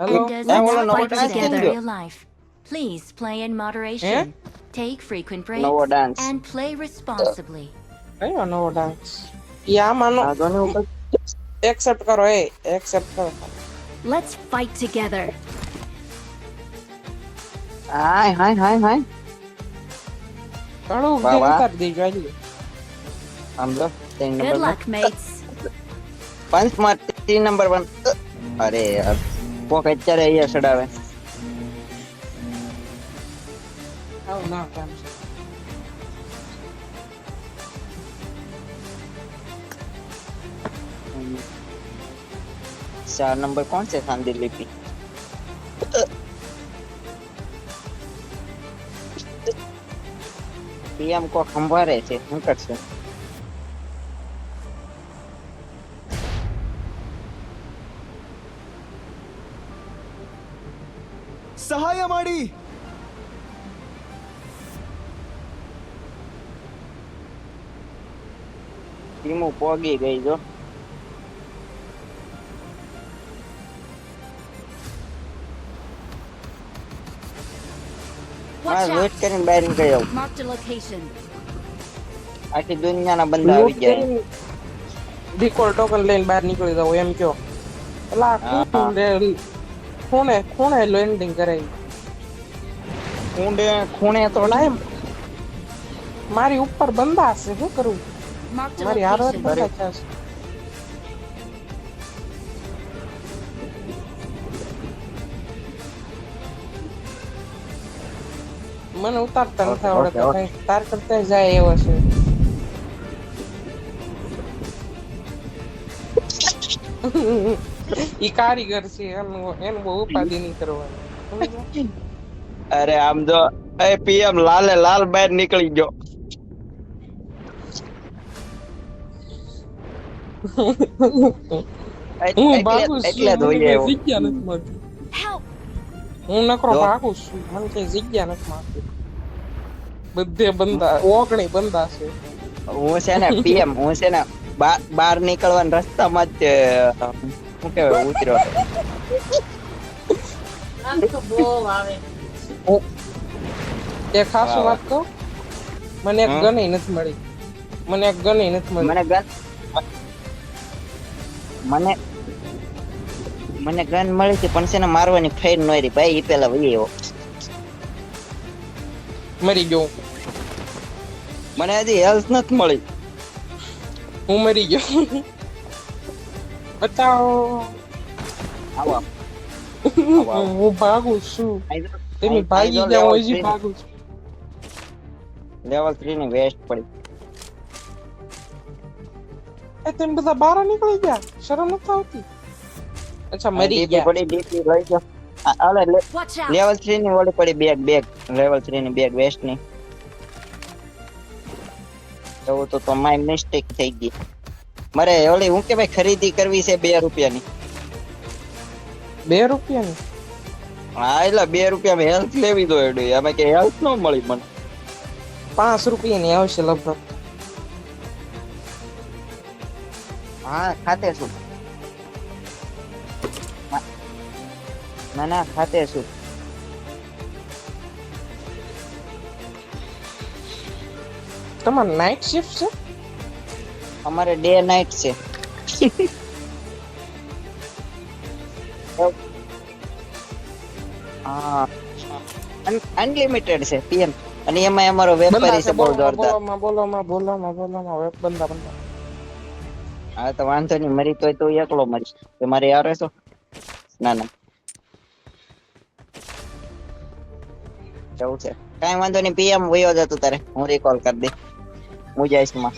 Hello? It doesn't quite together real life. Please play in moderation. Eh? Take frequent breaks no dance. and play responsibly. I don't know dance. Yeah, man. No. Accept karo eh. Accept karo. Let's fight together. Hi, hi, hi, hi. Hello, Baba. Good luck, mates. Punch Martin number one. Hmm. Are કોક અત્યારે અહીંયા ચડાવે. આવું ના કામ છે. ચાર number કોણ છે શાંતિ લિપિ? પીએમ કોક સંભાળે છે શું કરશે ટીમો પોગી ગઈ જો. Watch હા out. વેટ કરીને બહાર નીકળી આવું. Marked a location. આખી દુનિયાના બંદા આવી લૂંટ ડિકોલ ટોકન લઈને બહાર નીકળી જાવ એમ કયો. પેલા ખૂણે ખૂણે ખૂણે લેન્ડિંગ કરાવી ખૂંડે ખૂણે તો લાય મારી ઉપર બંધા છે શું કરું? Marked a હારો location. બંધા છે. મને ઉતારતા નથી આવડતા ઓકે, કંઈક તાર કરતા જાય એવો છે. ઈ કારીગર છે એનું એનું બહુ ઉપાધિ નહીં કરવાની. અરે આમ જો એ પીએમ લાલે લાલ બહાર નીકળી ગયો. હું ભાગું એટલે જગ્યા નથી મળતી હું નકરો. ભાગું છું મને કઈ જગ્યા નથી મળતી બધે બંધા ઓગણી બંધા છે હું છે ને પીએમ હું છે ને બહાર નીકળવાના રસ્તામાં જ શું કહેવાય ઉતર્યો એ ખાસ વાત કહું મને એક ગની નથી મળી મને એક ગની નથી મળી મને ગન મને મને ગન મળી હતી પણ છે ને મારવાની ફેર ન રહી ભાઈ એ પેલા વહી આવ્યો. મરી ગયો. મને હજી હેલ્થ નથી મળી. હું મરી ગયો. બતાવો આવો. હું ભાગું છું. તમે ભાગી જાઓ હજી ભાગું છું. લેવલ 3 ની વેસ્ટ પડી. એ તમે બધા બહાર નીકળી ગયા? શરમ નથી આવતી? અચ્છા મરી ગયા. પડી ડીપી લઈ ગયો આ- આલે લે- Watch out! લેવલ 3 ની વળી પડી બેગ બેગ લેવલ 3 ની બેગ વેસ્ટની. એવું તો તો માય મિસ્ટેક થઈ ગઈ. મારે ઓલી હું કે ભાઈ ખરીદી કરવી છે બે રૂપિયાની. બે રૂપિયાની? હા એટલે બે રૂપિયામાં હેલ્થ લેવી દો એડું. અમે કે હેલ્થ ન મળી મને. પાંચ રૂપિયાની આવશે લગભગ. હા ખાતે શું ના- ના ખાતે શું તમારે નાઇટ શિફ્ટ છે? અમારે ડે નાઇટ છે. હા. અનલિમિટેડ છે પીએમ. અને એમાં અમારો વેપારી છે બહુ જોરદાર. બોલો માં બોલો બોલો બોલો માં વેપ બંધા બંધા. હા તો વાંધો નહીં. મરી તોય તું એકલો મરી તો મારે યાર રહેશો ના ના. જવું છે. કાંઈ વાંધો નહીં. પીએમ વયો જતું તારે. હું રિકોલ કરી દે હું જઈશમાં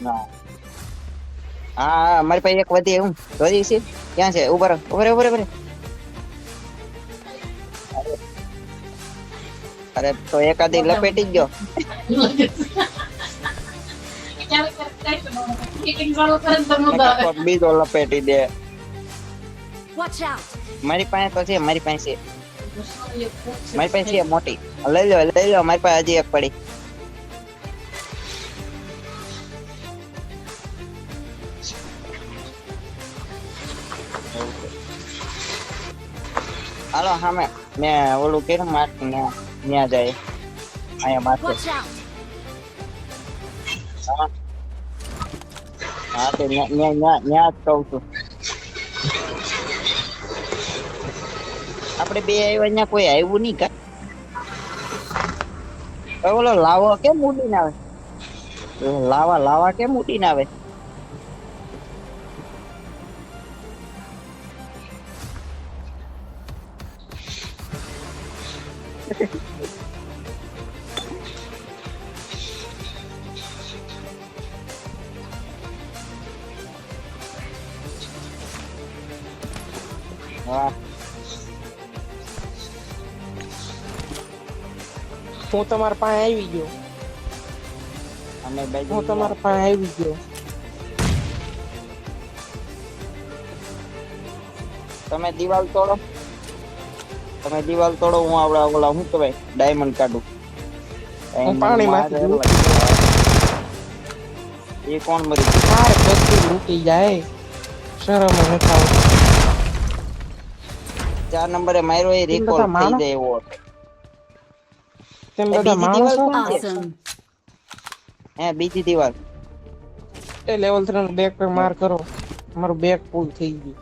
ના. હા હા મારી પાસે એક વધી હું. ધોરી છે? ક્યાં છે? ઉભર ઉભર રહો ઊભા રહો, ઊભા રહો. અરે તો એકાદી લપેટી નકર કોક બીજો લપેટી દે. વોચ આઉટ મારી પાસે તો છે મારી પાસે મારી પાસે છે. મોટી. લઈ લો લઈ લો મારી પાસે હજી એક પડી. હાલો સામે મેં ઓલું કર્યું માર્ક ત્યાં ત્યાં જાય. અહીંયા out! હા તો તે ન્યા ન્યા ન્યા ન્યા જ કહું છું આપણે બે આવ્યા ત્યાં કોઈ આવ્યું નહીં કા ઓલો લાવો કેમ ઉડીને આવે લાવા લાવા કેમ ઉડીને આવે હું તમારા પાસે આવી ગયો. અને બાજુ હું તમારા પાસે આવી ગયો. તમે દિવાલ તોડો. તમે દિવાલ તોડો હું આવડા ઓલા શું કહેવાય ડાયમંડ કાઢું. હું પાણીમાંથી એ કોણ મરી મારે બધું લૂંટી જાય. શરમ નથી આવતી ચાર નંબરે માર્યો એ રેકોર્ડ થઈ જાય એવો હતો. તેમ એ બધા બીજી માણસો. હે બીજી દિવાલ. એ લેવલ ત્રણ બેક પર માર કરો. મારું બેક ફૂલ થઈ ગયું.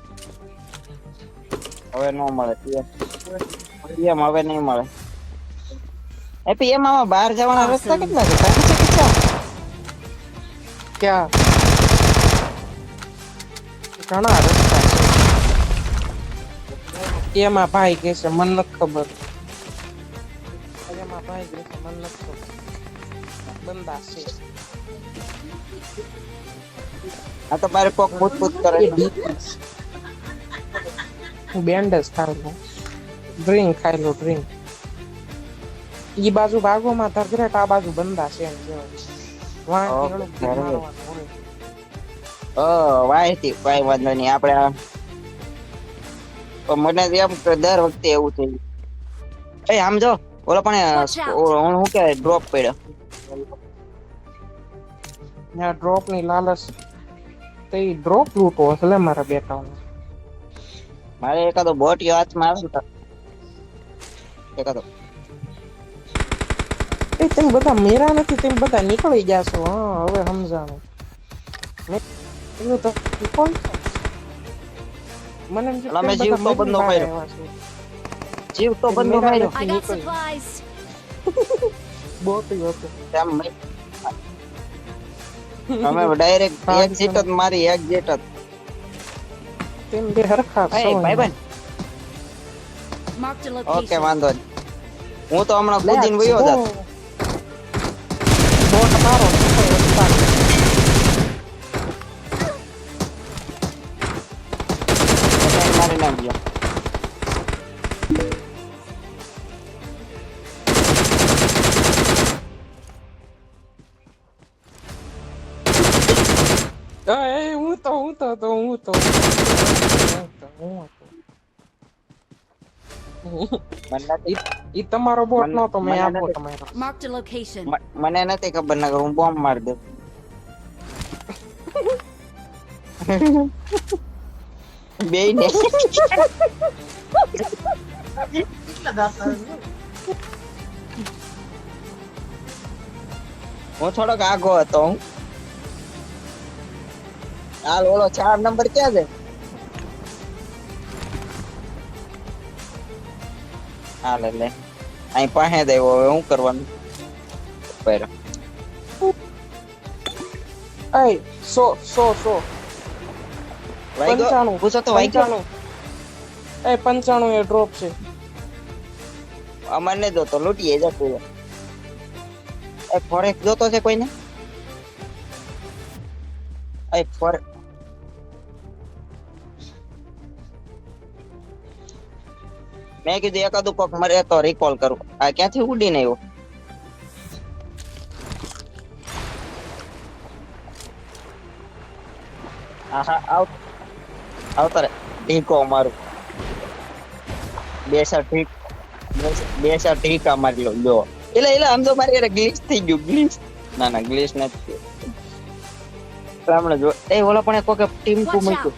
હવે નો મળે. પીએમ હવે નહીં મળે. એ પીએમ આમાં બહાર જવાના રસ્તા કેટલા છે? ત્રણ છે કેટલા ક્યાં? ઘણા રસ્તા છે. એમાં ભાઈ કે છે? મને નથી ખબર. ભાઈ કે છે મને બંદા છે. આ તો બારે કોક પૂછ પૂછ કરે છે. હું બેન્ડેજ ખાઈ લઉં ડ્રિંક ખાઈ લઉં ડ્રિંક. ઈ બાજુ ભાગોમાં ધગરેટ આ બાજુ છે એમ કહેવાય. વાયથી કઈ વાંધો નહીં. આપણે મને એમ કે દર વખતે એવું થયું. એ આમ જો. ઓલો પણ શું કહેવાય ડ્રોપ પડ્યો. ત્યાં ડ્રોપની લાલચ તે ડ્રોપ લૂટો એટલે મારા બેટા મારે એકાદો બોટિયો હાથમાં આવે ને તો. એકાદો. એ તમે બધા મેરા નથી તમે બધા નીકળી ગયા છો. હા હવે સમજાણું. મેં તો કોણ મને એમ થયું તમે જીવ બધા તો બંધો મેરી જીવ તો બંધો મેરા માર્યો I got supplies. બોટ્યું હતું. તેમ મેં- અમે ડાયરેક્ટ એક સીટ જ મારી એક જેટ જ. તેમ બે હરખા એ Marked a ઓકે location. વાંધો નહીં. હું તો હમણાં કૂદીને વયો જાત. એ, એ, હું તો હું તો તો હું તો હું તો, હું તો. મને નથી ઈ- તમારો બોટ નતો મેં મને આ નથી. બોટ માર્યો location. મ- મને નથી ખબર નગર હું બોમ્બ મારી દઉં બે ને હું થોડોક આગો હતો હું હાલ ઓલો ચાર નંબર ક્યાં છે? હાલ એટલે. અહીં પાસે જ આવ્યો હવે શું કરવાનું? બરાબર એ સો સો સો. પંચાણું. પૂછો તો પંચાણું. એ પંચાણું એ ડ્રોપ છે. અમારને દો તો લૂંટીએ જતું રહે. એ ફોરેક જોતો છે કોઈને? એ ફોર મેં કીધું એકાદું કોક મરે તો રિકોલ કરું. આ ક્યાંથી ઉડીને આવ્યો? આહા આવ આવતા રે ઢીકો મારું બે સા ઠીક બે ચાર ઠીકા મારી લો જો એટલે એટલે આમ તો મારી યાર ગ્લિચ થઈ ગયું ગ્લિચ ના ના ગ્લિચ નથી. હમણાં જો એ ઓલા પણ કોકે ટીમ ટુ મૂક્યું.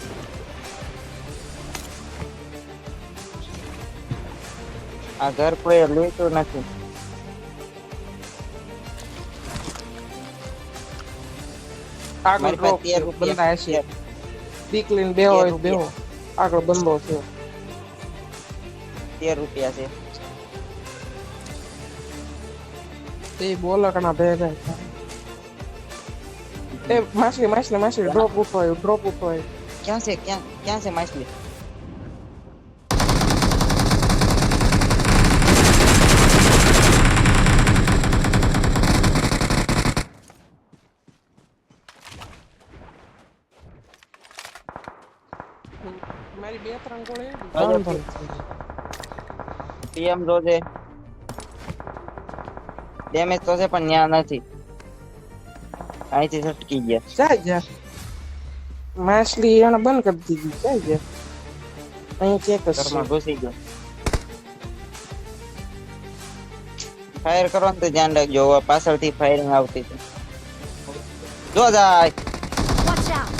આ ઘર કોઈ લેતું નથી. આગળ હશે. લઈને બેહો હોય બેહો બંદો છે. તેર રૂપિયા છે. તે બોલકણા ભેગા. એ માછલી માછલી માછલી ડ્રોપ ઉઠવાયું ડ્રોપ ઉઠવાયું ક્યાં છે ક્યાં ક્યાં છે માછલી? મારી બે ત્રણ ગોળી હા, વાંધો જો. નથી. પીએમ જોજે ડેમેજ તો છે પણ ન્યા નથી. અહીંથી છટકી ગયા. જાય જા માછલી એને બંધ કરી દીધી. જાય જા અહીં ચેક જ ઘરમાં છે. ઘૂસી ગયો. ફાયર કરો ને તો ધ્યાન રાખજો હવે પાછળથી ફાયરિંગ આવતી હતી. જો જાય Watch out!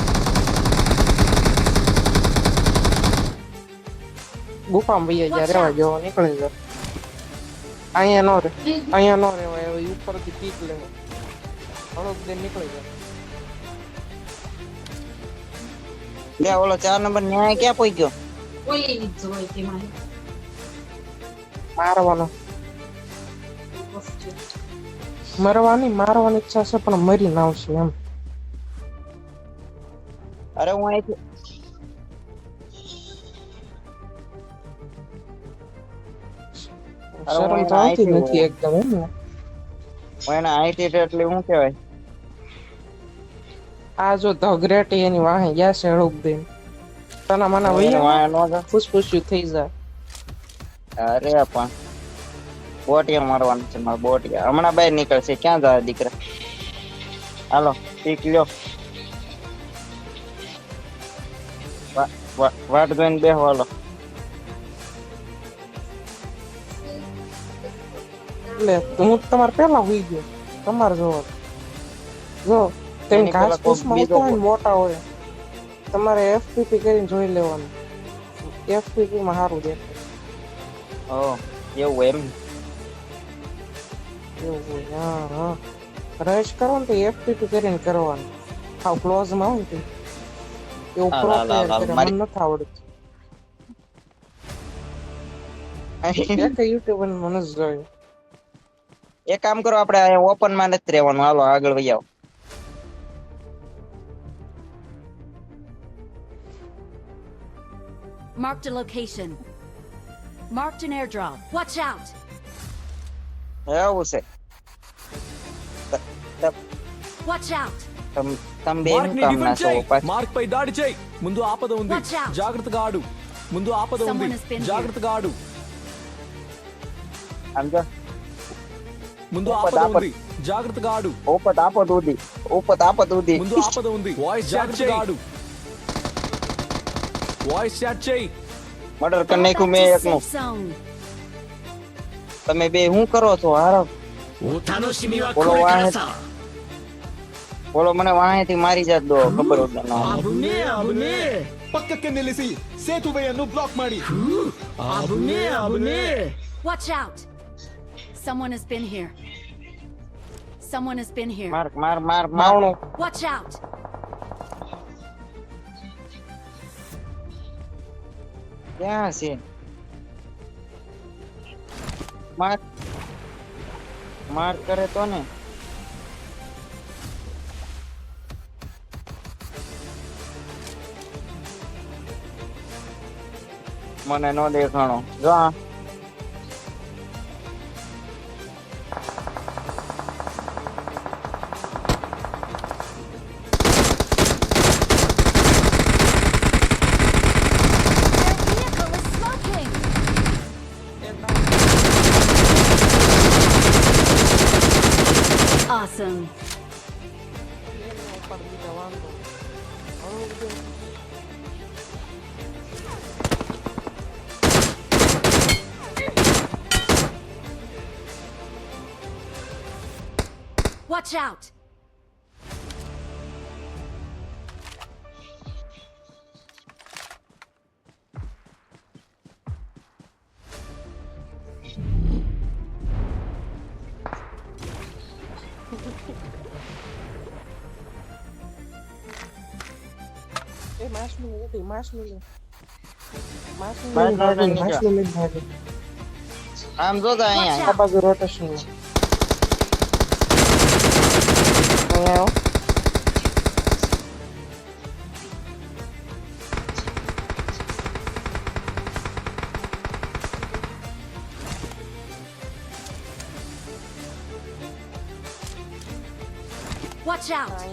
ગુફામાં ભાઈ ગયા out. જવો નીકળી જાય. અહીંયા નો રે અહીંયા નો રેવાય હવે ઉપરથી પીક લેવો હળોક દે નીકળી જાય. બે ઓલો ચાર નંબર ન્યાય ક્યાં પોઈ ગયો મારવાનો. મરવાની મારવાની ઈચ્છા છે પણ મરી ના આવશે એમ. અરે હું અહીંથી શરમ તો આવતી નથી એકદમ એમ ને. હું એને એટલે શું કહેવાય? આ જો ધ ગ્રેટ એની વાહે ગયા છે હળોક દે તના માના હું એને નો જાઉં. ફૂસફૂસ્યું થઈ જાય. અરે પણ બોટિયા મારવાનું છે મારે બોટિયા. હમણાં બહાર નીકળશે ક્યાં જાય દીકરા? હાલો પીક લ્યો. વાટ જોઈને બેહો હાલો. એટલે હું તમારે પેલા હોઈ ગયો તમારે જોવો જો તેમ ઘાસ ફૂસમાં હોય મોટા હોય તમારે એફપીપી કરીને જોઈ લેવાનું એફપીપી માં સારું દેખાય ઓ એવું એમ એવું હોય હા હા રશ કરો ને તો એફપીપી કરીને કરવાનું હાવ ક્લોઝમાં હોય ને. એવું મને નથી આવડતું એક યુટ્યુબર મને જ જોયું એક કામ કરો આપણે અહીંયા ઓપન માં નથી રહેવાનું હાલો આગળ વહી આવો Marked a location. Marked an airdrop. Watch out! એવું છે ત- ત- Watch out! તમ તમ બે మార్క్ ని કામ ના డిఫెండ్ છો చేయి પાછ- మార్క్ పై దాడి చేయి ముందు ఆపద ఉంది Watch out. జాగ్రత్తగా ఆడు ముందు ఆపద ఉంది Someone has been here. జాగ్రత్తగా ఆడు આમ જો ముందు ఆపద, ఆపద ఆపద. ఉంది జాగ్రత్తగా ఆడు ઉપત આપો દૂધી ઉપત આપો દૂધી ముందు ఆపద ఉంది వాయిస్ జాగ్రత్తగా ఆడు వాయిస్ చాట్ చేయి મર્ડર કરી Fall નાખ્યું back મેં to એકનું safe zone. તમે બે શું કરો છો હારો બોલો વાહે બોલો મને વાહેથી મારી જાત દો ખબર જ ના ಪಕ್ಕಕ್ಕೆ ನಿಲ್ಲಿಸಿ ಸೇತುವೆಯನ್ನು ಬ್ಲಾಕ್ ಮಾಡಿ Watch out! Someone has been here. Someone has been here. Mark, Mark, Mark, માર Watch out! ક્યાં છે માર માર કરે તો ને મને નો દેખાણો જો out! Mashlulu, Mashlulu. Mashlulu, Mashlulu. Mashlulu. Am zo da અહીંયા આ બાજુ rotation แล้ว Watch out! Ah,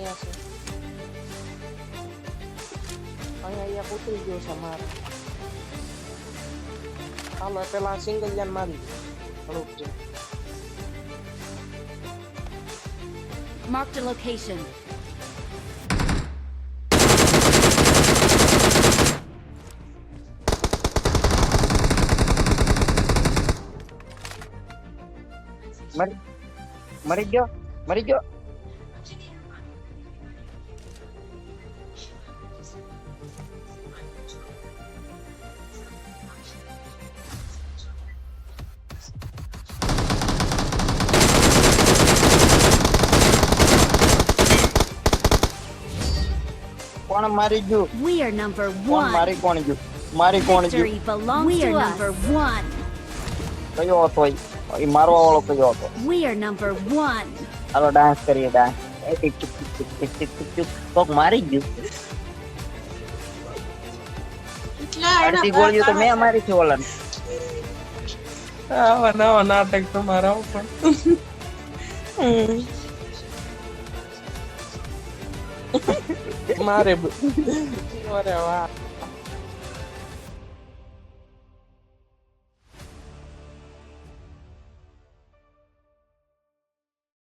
aku setuju sama Kalau evaluasi kalian mari. Kalau Marked a location. Mar Marigyo! Marigyo! મરી ગયો કોણ મારી ગયું We are number કોણ one. મારી કોણ ગયું મારી કોણ ગયું Victory belongs we are number one. કયો હતો ઈ? ઈ મારવા વાળો કયો હતો We are number one. હાલો ડાન્સ કરીએ ડાન્સ એ ટીક ટીક ટીક ટીક ટીક ટીક ટીક ટીક. કોક મારી ગયું એટલા એના અડધી ગોળીઓ તો મેં મારી છે ઓલા આવા નવા નાટક તમારા હો પણ હમ. Marebo. Que hora é lá?